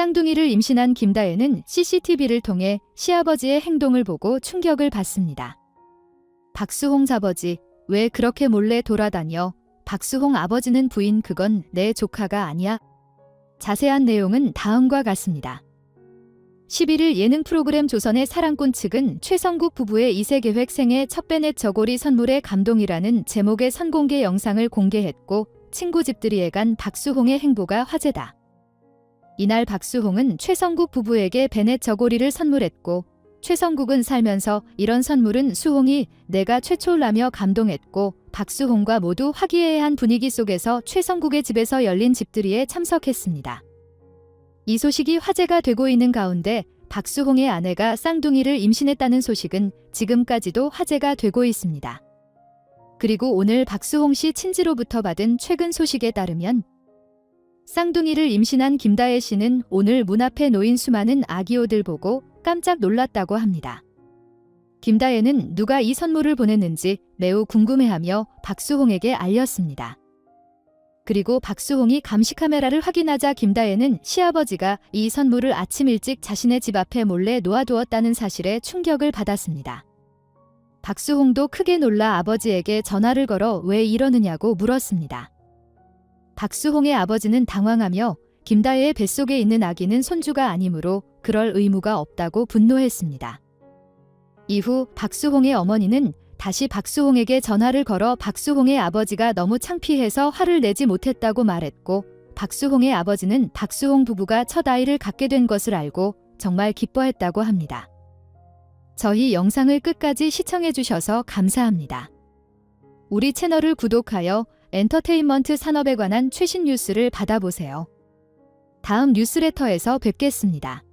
쌍둥이를 임신한 김다혜는 CCTV를 통해 시아버지의 행동을 보고 충격을 받습니다. 박수홍 아버지, 왜 그렇게 몰래 돌아다녀? 박수홍 아버지는 부인 그건 내 조카가 아니야. 자세한 내용은 다음과 같습니다. 11일 예능 프로그램 조선의 사랑꾼 측은 최성국 부부의 이세 계획 생애 첫 베넷 저고리 선물의 감동이라는 제목의 선공개 영상을 공개했고 친구 집들이에 간 박수홍의 행보가 화제다. 이날 박수홍은 최성국 부부에게 베넷 저고리를 선물했고 최성국은 살면서 이런 선물은 수홍이 내가 최초라며 감동했고 박수홍과 모두 화기애애한 분위기 속에서 최성국의 집에서 열린 집들이에 참석했습니다. 이 소식이 화제가 되고 있는 가운데 박수홍의 아내가 쌍둥이를 임신했다는 소식은 지금까지도 화제가 되고 있습니다. 그리고 오늘 박수홍 씨 친지로부터 받은 최근 소식에 따르면 쌍둥이를 임신한 김다혜 씨는 오늘 문 앞에 놓인 수많은 아기옷을 보고 깜짝 놀랐다고 합니다. 김다혜는 누가 이 선물을 보냈는지 매우 궁금해하며 박수홍에게 알렸습니다. 그리고 박수홍이 감시 카메라를 확인하자 김다혜는 시아버지가 이 선물을 아침 일찍 자신의 집 앞에 몰래 놓아두었다는 사실에 충격을 받았습니다. 박수홍도 크게 놀라 아버지에게 전화를 걸어 왜 이러느냐고 물었습니다. 박수홍의 아버지는 당황하며 김다혜의 뱃속에 있는 아기는 손주가 아니므로 그럴 의무가 없다고 분노했습니다. 이후 박수홍의 어머니는 다시 박수홍에게 전화를 걸어 박수홍의 아버지가 너무 창피해서 화를 내지 못했다고 말했고 박수홍의 아버지는 박수홍 부부가 첫 아이를 갖게 된 것을 알고 정말 기뻐했다고 합니다. 저희 영상을 끝까지 시청해주셔서 감사합니다. 우리 채널을 구독하여 엔터테인먼트 산업에 관한 최신 뉴스를 받아보세요. 다음 뉴스레터에서 뵙겠습니다.